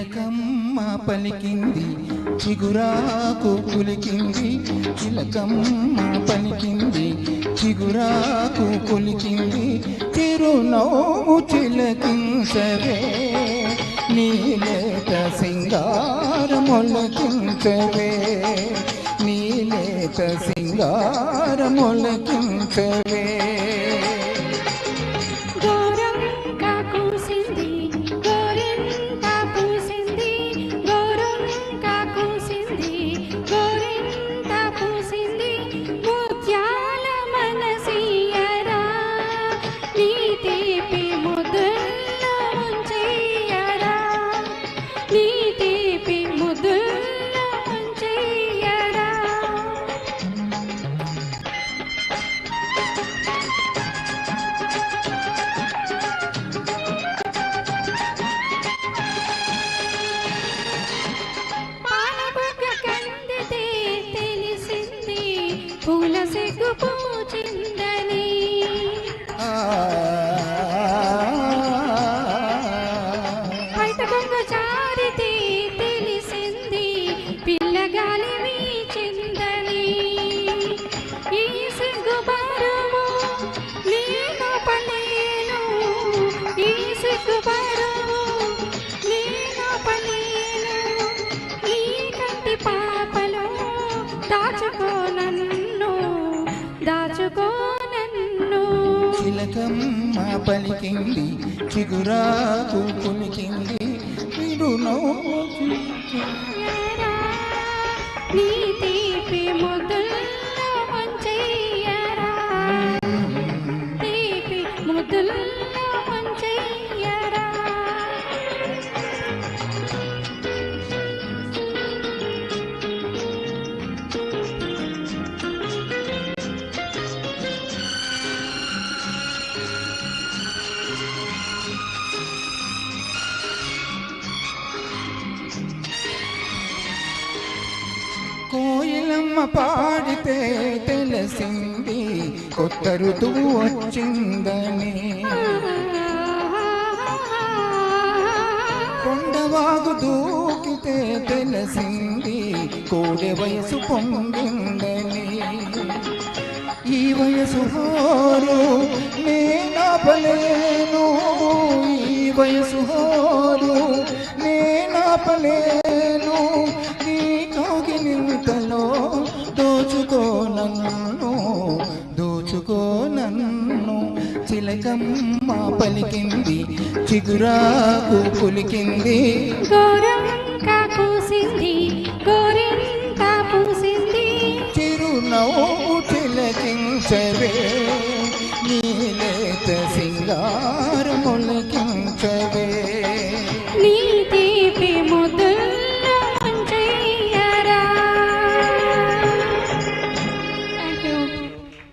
చిలకమ్మ పలికింది చిగురాకు పులికింది చిలకమ్మ పలికింది చిగురాకు కులికింది చిరునవ్వు చిలకించవే నీలేత సింగారమొలకించవే నీలేత సింగారమొలకించవే నేను పలేను ఈ సిగ్గు బరువు నేను పలేను ఈ కంటి పాపలో దాచుకో నన్ను దాచుకో నన్ను చిలకమ్మ పలికింది చిగురాకు చిలికింది. ఎరా, నీ తీపి కోయిలమ్మ పాడితే తెలిసింది. కొత్త ఋతువు వచ్చిందని. కొండవాగు దూకితే తెలిసింది. కోడె వయసు పొంగిందని. ఈ వయసు హోరు నేనాపలేను. ఈ వయసు హోరు నేనాపలేను. నన్ను దోచుకో నన్ను. చిలకమ్మ పలికింది చిగురాకు గోరింట పూసింది చిరునవ్వు చిలకించవే నీలేత సింగారములకించవే